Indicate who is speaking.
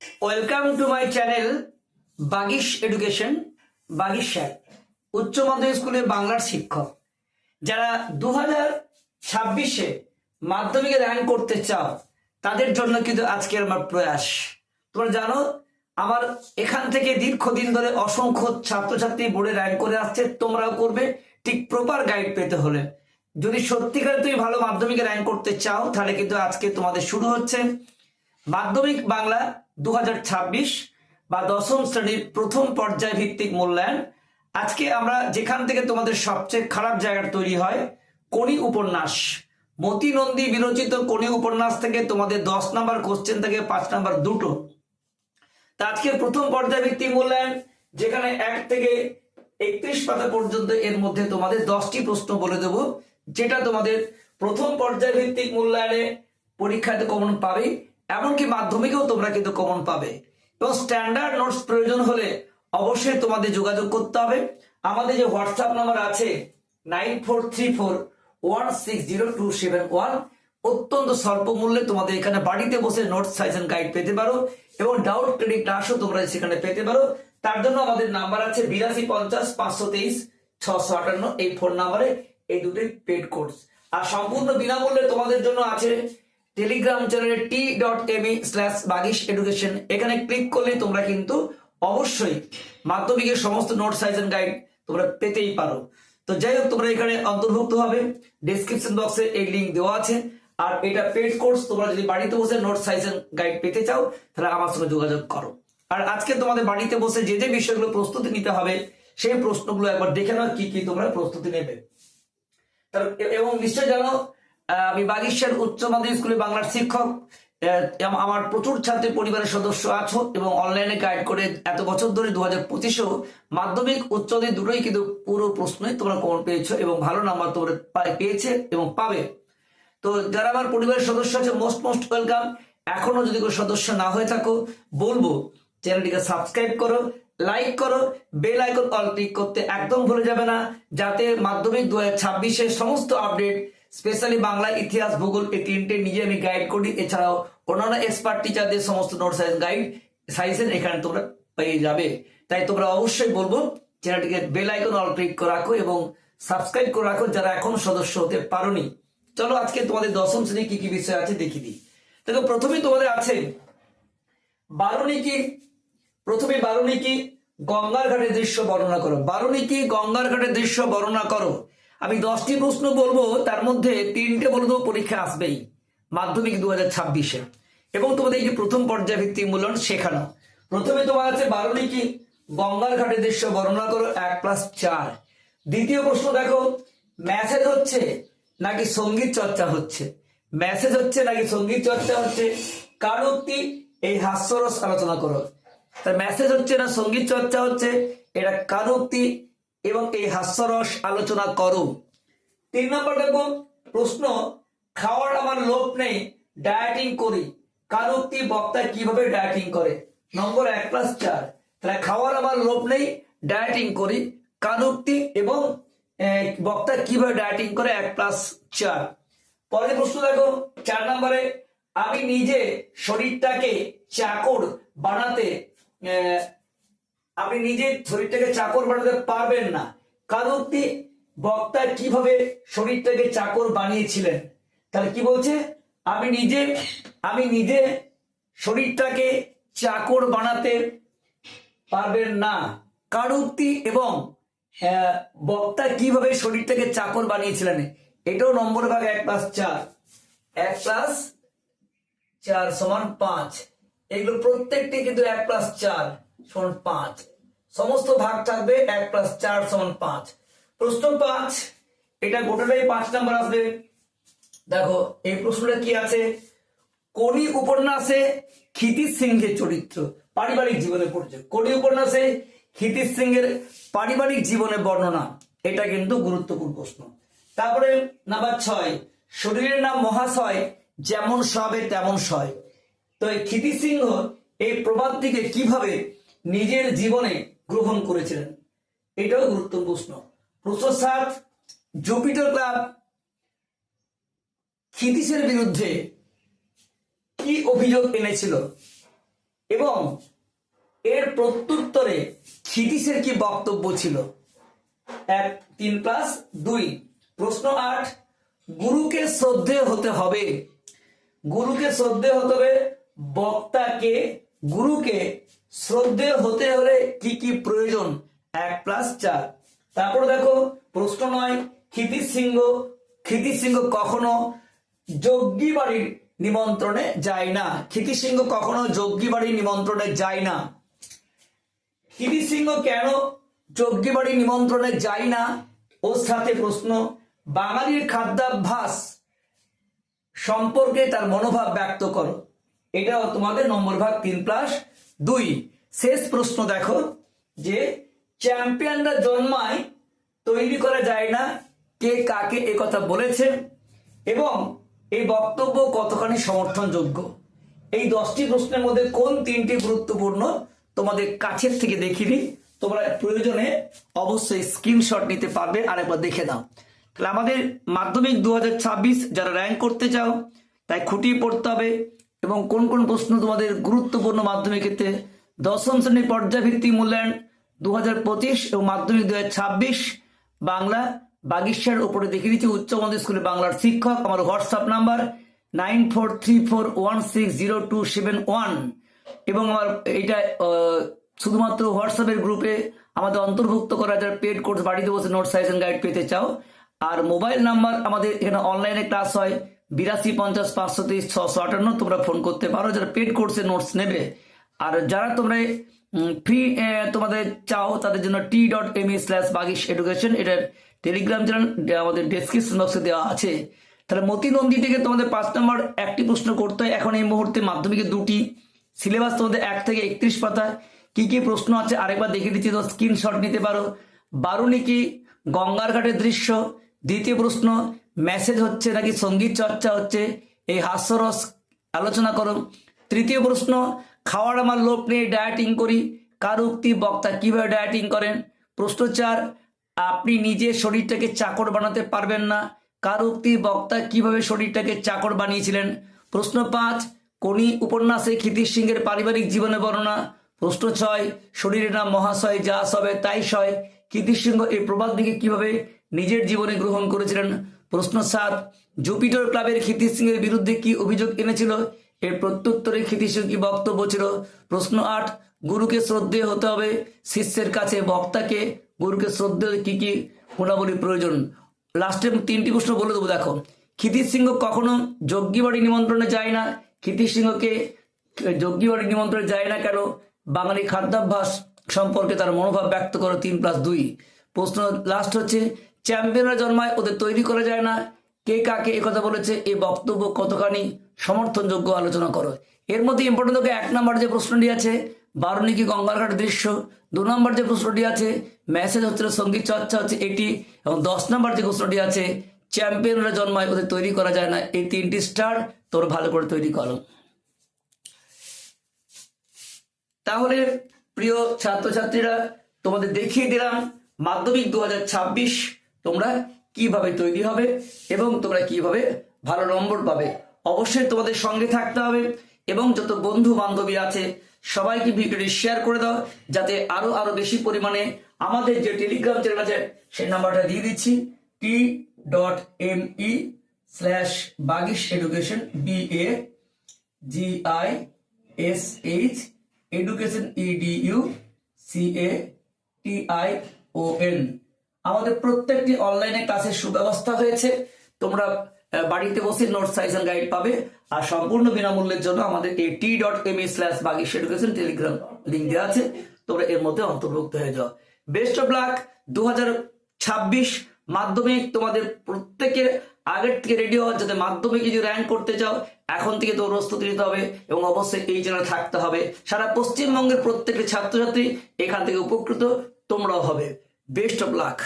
Speaker 1: Welcome to my channel Bagish education Bagish sir উচ্চ মাধ্যমিক স্কুলে বাংলার শিক্ষক। যারা দু হাজার ছাব্বিশে মাধ্যমিকে র্যাঙ্ক করতে চাও, তাদের জন্য কিন্তু আজকের আমার প্রয়াস। তোমরা জানো, আমার এখান থেকে দীর্ঘদিন ধরে অসংখ্য ছাত্রছাত্রী বোর্ডে র্যাঙ্ক করে আসছে, তোমরাও করবে, ঠিক প্রপার গাইড পেতে হলে। যদি সত্যিকার তুমি ভালো মাধ্যমিকে র্যাঙ্ক করতে চাও, তাহলে কিন্তু আজকে তোমাদের শুরু হচ্ছে মাধ্যমিক বাংলা দু হাজার ছাব্বিশ বা দশম শ্রেণির প্রথম পর্যায় ভিত্তিক মূল্যায়ন। আজকে আমরা যেখান থেকে তোমাদের সবচেয়ে খারাপ জায়গার তৈরি হয় কোনি উপন্যাস। মতি নন্দী বিরচিত কোনি উপন্যাস থেকে তোমাদের দশ নাম্বার কোশ্চেন থেকে পাঁচ নাম্বার দুটো। তা আজকে প্রথম পর্যায় ভিত্তিক মূল্যায়ন, যেখানে এক থেকে একত্রিশ পাতা পর্যন্ত এর মধ্যে তোমাদের দশটি প্রশ্ন বলে দেব, যেটা তোমাদের প্রথম পর্যায় ভিত্তিক মূল্যায়নে পরীক্ষাতে কমন পাবে এমনকি মাধ্যমিকেও তোমরা কিন্তু কমন পাবে। এবং স্ট্যান্ডার্ড নোটস প্রয়োজন হলে অবশ্যই তোমাদের যোগাযোগ করতে হবে। আমাদের যে হোয়াটসঅ্যাপ নাম্বার আছে nine four three four one six zero two seven one অত্যন্ত স্বল্প মূল্যে তোমাদের এখানে বাড়িতে বসে নোটস সাইজেন গাইড পেতে পারো এবং ডাউট ক্রেডিট ক্লাসও তোমরা সেখানে পেতে পারো। তার জন্য আমাদের নাম্বার আছে বিরাশি পঞ্চাশ পাঁচশো তেইশ, ছশো আটান্ন, এই ফোন নাম্বারে এই দুটি পেড কোর্স আর সম্পূর্ণ বিনামূল্যে তোমাদের জন্য আছে টেলিগ্রাম চ্যানেলে T dot M E slash Bagish education এখানে ক্লিক করলে তোমরা কিন্তু অবশ্যই মাধ্যমিকের সমস্ত নোট সাইজ এন্ড গাইড তোমরা পেতেই পারো। তো যাই হোক, তোমরা এখানে অন্তর্ভুক্ত হবে। ডিসক্রিপশন বক্সে এই লিঙ্ক দেওয়া আছে। আর এটা পেড কোর্স তোমরা যদি বাড়িতে বসে নোট সাইজ এন্ড গাইড পেতে চাও, তাহলে আমার সঙ্গে যোগাযোগ করো। আর আজকে তোমাদের বাড়িতে বসে যে যে বিষয়গুলো প্রস্তুতি নিতে হবে, সেই প্রশ্নগুলো একবার দেখে নাও, কি কি তোমরা প্রস্তুতি নেবে। এবং নিশ্চয় জানো আমি বাগিশার উচ্চ মাধ্যমিক স্কুলে বাংলার শিক্ষক আমার প্রচুর ছাত্রী পরিবারের সদস্য আছো, এবং অনলাইনে গাইড করে এত বছর ধরে দু হাজার পঁচিশেও মাধ্যমিক, উচ্চ মাধ্যমিক দুটোই কিন্তু পুরো প্রশ্নই তোমরা কমন পেয়েছ, এবং ভালো নাম্বার তোমরা পেয়েছে এবং পাবে। তো যারা আমার পরিবারের সদস্য আছে মোস্ট মোস্ট ওয়েলকাম এখনও যদি কোনো সদস্য না হয়ে থাকো, বলব, চ্যানেলটিকে সাবস্ক্রাইব করো লাইক করো বেল আইকন অল ক্লিক করতে একদম ভুলে যাবে না, যাতে মাধ্যমিক দু হাজার ছাব্বিশের সমস্ত আপডেট স্পেশালি বাংলা ইতিহাস, ভূগোল এই তিনটে নিজে আমি গাইড করি। এছাড়াও অন্যান্য এক্সপার্ট টিচারদের সমস্ত নোট সাইজ গাইড সাইজের এখানে তোমরা পেয়ে যাবে। তাই তোমরা অবশ্যই বলব চ্যানেলটিকে বেল আইকন অল ক্লিক করে রাখো এবং সাবস্ক্রাইব করে রাখো যারা এখনও সদস্য হতে পারোনি। চলো আজকে তোমাদের দশম শ্রেণি কি কি বিষয় আছে দেখিয়ে দিই। দেখো, প্রথমে তোমাদের আছে বারুণিকি, প্রথমে বারুণিকি গঙ্গার ঘাটের দৃশ্য বর্ণনা করো। বারুণিকি গঙ্গার ঘাটের দৃশ্য বর্ণনা করো। আমি দশটি প্রশ্ন বলব, তার মধ্যে তিনটে বলে দেবো, পরীক্ষা আসবেই। মাধ্যমিক দু হাজার ছাব্বিশে। এবং তোমাদের এই যে প্রথম পর্যায় ভিত্তিক মূল্যায়ন শেখানো প্রথমে তোমার আছে বারুণিকি গঙ্গার ঘাটের দৃশ্য বর্ণনা করো, এক প্লাস চার। দ্বিতীয় প্রশ্ন দেখো মেসেজ হচ্ছে নাকি সংগীত চর্চা হচ্ছে? মেসেজ হচ্ছে নাকি সংগীত চর্চা হচ্ছে? কারোক্তি এই হাস্যরস আলোচনা করো। তার মেসেজ হচ্ছে না সংগীত চর্চা হচ্ছে? এটা কারোক্তি এবং এই হাস্যরস আলোচনা করো তিন নম্বর দেখো প্রশ্ন, খাওয়ার আমার লোভ নেই ডায়েটিং করি। কারোক্তি বক্তা কীভাবে ডায়েটিং করে? নম্বর এক প্লাস চার। তাহলে খাওয়ার আমার লোভ নেই ডায়েটিং করি। কারোক্তি এবং বক্তা কীভাবে ডায়েটিং করে? এক প্লাস চার। পরের প্রশ্ন দেখো, চার নম্বরে, আমি নিজে শরীরটাকে চাকর বানাতে আপনি নিজের শরীরটাকে চাকর বানাতে পারবেন না। কারোক্তি বক্তা কীভাবে শরীরটাকে চাকর বানিয়েছিলেন? তাহলে কি বলছে? আমি নিজে আমি নিজে শরীরটাকে চাকর বানাতে পারবেন না। কারুক্তি এবং আহ, বক্তা কীভাবে শরীরটাকে চাকর বানিয়েছিলেন? এটাও নম্বর ভাগ এক প্লাস চার। এক প্লাস চার সমান পাঁচ। এগুলো প্রত্যেকটি কিন্তু এক প্লাস চার। সমান পাঁচ। সমস্ত ভাগ থাকবে এক প্লাস চার সমান পাঁচ। প্রশ্ন পাঁচ, এটা গোটাটাই পাঁচ নাম্বার আসবে। দেখো, এই প্রশ্নটা কি আছে? কোনি উপন্যাসে ক্ষিতিশ সিংহের চরিত্র, পারিবারিক জীবনে পড়ছে কোনি উপন্যাসে ক্ষিতিশ সিংহের পারিবারিক জীবনে বর্ণনা, এটা কিন্তু গুরুত্বপূর্ণ প্রশ্ন। তারপরে নাম্বার ছয়, শরীরের নাম মহাশয়, যেমন সবে তেমন সয়। তো এই ক্ষিতি সিংহ এই প্রবাদটিকে কীভাবে নিজের জীবনে গ্রহণ করেছিলেন। এটাও গুরুত্বপূর্ণ প্রশ্ন। প্রশ্ন সাত জুপিটার ক্লাব ক্ষিতিশের বিরুদ্ধে কি অভিযোগ এনেছিল? এবং এর প্রত্যুত্তরে ক্ষিতিশের কি বক্তব্য ছিল? এক, তিন প্লাস দুই। প্রশ্ন আট, গুরুকে শ্রদ্ধেয় হতে হবে। গুরুকে শ্রদ্ধেয় হতে হবে বক্তাকে গুরুকে শ্রদ্ধেয় হতে হলে কি কি প্রয়োজন? এক প্লাস চার। তারপর দেখো, প্রশ্ন নয় ক্ষিতির সিংহ ক্ষিতির সিংহ কখনো যজ্ঞী বাড়ির নিমন্ত্রণে যায় না। ক্ষিতির সিংহ কখনো যজ্ঞী বাড়ির নিমন্ত্রণে যায় না। ক্ষিতির সিংহ কেন যজ্ঞী বাড়ির নিমন্ত্রণে যায় না? ওর সাথে প্রশ্ন, বাঙালির খাদ্যাভ্যাস সম্পর্কে তার মনোভাব ব্যক্ত করো। এটাও তোমাদের নম্বর ভাগ তিন প্লাস দুই। শেষ প্রশ্ন দেখো, যে চ্যাম্পিয়নরা জন্মায়, তৈরি করা যায় না, কে কাকে কথা বলেছে, এবং এই বক্তব্য কতখানি সমর্থনযোগ্য? এই দশটি প্রশ্নের মধ্যে কোন তিনটি গুরুত্বপূর্ণ তোমাদের কাছের থেকে দেখিনি? তোমরা প্রয়োজনে অবশ্যই স্ক্রিনশট নিতে পারবে, আরেকবার দেখে নাও। তাহলে আমাদের মাধ্যমিক দু হাজার ছাব্বিশ যারা র্যাঙ্ক করতে চাও, তাই খুঁটিয়ে পড়তে হবে। এবং কোন কোন প্রশ্ন তোমাদের গুরুত্বপূর্ণ মাধ্যমিক ক্ষেত্রে? দশম শ্রেণির পর্যায়ভিত্তিক মূল্যায়ন দু হাজার পঁচিশ এবং মাধ্যমিক দু হাজার ছাব্বিশ। বাংলা বাগিচার উপরে দেখিয়ে দিচ্ছি উচ্চ মাধ্যমিক স্কুলে বাংলার শিক্ষক। আমার WhatsApp number nine four three four one six zero two seven one. এবং আমার এইটা শুধুমাত্র হোয়াটসঅ্যাপের গ্রুপে আমাদের অন্তর্ভুক্ত করা যারা পেড কোর্স বাড়িতে বসে নোট সাইজ গাইড পেতে চাও। আর মোবাইল নাম্বার আমাদের এখানে অনলাইনে ক্লাস হয় বিরাশি পঞ্চাশ পাঁচশো তেইশ ছশো আটান্ন, তোমরা ফোন করতে পারো। যারা পেড কোর্সে নোটস নেবে, আর যারা তোমরা ফ্রি তোমাদের চাও, তাদের জন্য T dot M E slash Bagish education এটার টেলিগ্রাম চ্যানেল আমাদের ডেসক্রিপশন বক্সে দেওয়া আছে। তাহলে মতি নন্দী থেকে তোমাদের পাঁচ নম্বর একটি প্রশ্ন করতে হয়। এখন এই মুহূর্তে মাধ্যমিকে দুটি সিলেবাস তোমাদের এক থেকে একত্রিশ পাতা। কি কি প্রশ্ন আছে আরেকবার দেখে দিচ্ছি তো স্ক্রিনশট নিতে পারো। বারুণিকি গঙ্গার ঘাটের দৃশ্য, দ্বিতীয় প্রশ্ন মেসেজ হচ্ছে নাকি সংগীত চর্চা হচ্ছে? এই হাস্যরস আলোচনা করো। তৃতীয় প্রশ্ন, খাওয়ার আমার লোভ নিয়ে ডায়েটিং করি। কার উক্তি বক্তা কীভাবে ডায়েটিং করেন? প্রশ্ন চার, আপনি নিজে শরীরটাকে চাকর বানাতে পারবেন না। কার উক্তি বক্তা কীভাবে শরীরটাকে চাকর বানিয়েছিলেন? প্রশ্ন পাঁচ, কোনি উপন্যাসে ক্ষিতির সিংহের পারিবারিক জীবনে বর্ণনা? প্রশ্ন ছয় শরীরের নাম মহাশয়, যা সবে তাই সয়? কীর্তি সিংহ এই প্রবাদ দিকে কীভাবে নিজের জীবনে গ্রহণ করেছিলেন? প্রশ্ন সাত জুপিটার ক্লাবের ক্ষিতি সিংহের বিরুদ্ধে কি অভিযোগ এনেছিল? এর প্রত্যুত্তরে ক্ষিতি সিংহ কি বক্তব্য ছিল? প্রশ্ন আট, গুরুকে শ্রদ্ধেয় হতে হবে। শিষ্যের কাছে বক্তাকে গুরুকে শ্রদ্ধেয় কি কি গুণাবলী প্রয়োজন? লাস্টে তিনটি প্রশ্ন বলে দেবো, দেখো। ক্ষিতির সিংহ কখনো যজ্ঞী বাড়ি নিমন্ত্রণে যায় না। ক্ষিতির সিংহকে যজ্ঞী বাড়ি নিমন্ত্রণে যায় না কেন? বাঙালি খাদ্যাভ্যাস সম্পর্কে তার মনোভাব ব্যক্ত করো, তিন প্লাস দুই। প্রশ্ন লাস্ট হচ্ছে চ্যাম্পিয়নরা জন্মায় ওদের তৈরি করা যায় না। কে কাকে এ কথা বলেছে এই বক্তব্য কতখানি সমর্থনযোগ্য আলোচনা করো। এর মধ্যে ইম্পর্টেন্ট এক নম্বর যে প্রশ্নটি আছে, বারুণিকি গঙ্গারঘাট দৃশ্য। দু নম্বর যে প্রশ্নটি আছে মেসেজ হচ্ছে সংগীত চর্চা হচ্ছে এটি। এবং দশ নম্বর যে প্রশ্নটি আছে, চ্যাম্পিয়নরা জন্মায় ওদের তৈরি করা যায় না। এই তিনটি স্টার তোর ভালো করে তৈরি করো। তাহলে প্রিয় ছাত্রছাত্রীরা, তোমাদের দেখিয়ে দিলাম মাধ্যমিক দু হাজার ছাব্বিশ তোমরা কীভাবে তৈরি হবে এবং তোমরা কীভাবে ভালো নম্বর পাবে? অবশ্যই তোমাদের সঙ্গে থাকতে হবে এবং যত বন্ধু বান্ধবী আছে, সবাইকে ভিডিওটি শেয়ার করে দাও, যাতে আরও আরও বেশি পরিমাণে আমাদের যে টেলিগ্রাম চ্যানেল আছে, সেই নাম্বারটা দিয়ে দিচ্ছি T dot M E slash Bagish education B A G I S H education EDU C A T I O N আমাদের প্রত্যেকটি অনলাইনে ক্লাসের সুব্যবস্থা হয়েছে। তোমরা বাড়িতে বসে নোট সাইজ এন্ড গাইড পাবে। আর সম্পূর্ণ বিনামূল্যের জন্য আমাদের এই T dot M E slash Bagish education telegram link দেওয়া আছে। তোমরা এর মধ্যে অন্তর্ভুক্ত হয়ে যাও। বেস্ট অফ লাক দু ছাব্বিশ মাধ্যমিক। তোমাদের প্রত্যেকের আগের থেকে রেডি হওয়া যাতে মাধ্যমিকে যদি র্যাঙ্ক করতে চাও, এখন থেকে তো প্রস্তুতি নিতে হবে এবং অবশ্যই এই জন্য থাকতে হবে। সারা পশ্চিমবঙ্গের প্রত্যেকটি ছাত্রছাত্রী এখান থেকে উপকৃত, তোমরাও হবে। Best of luck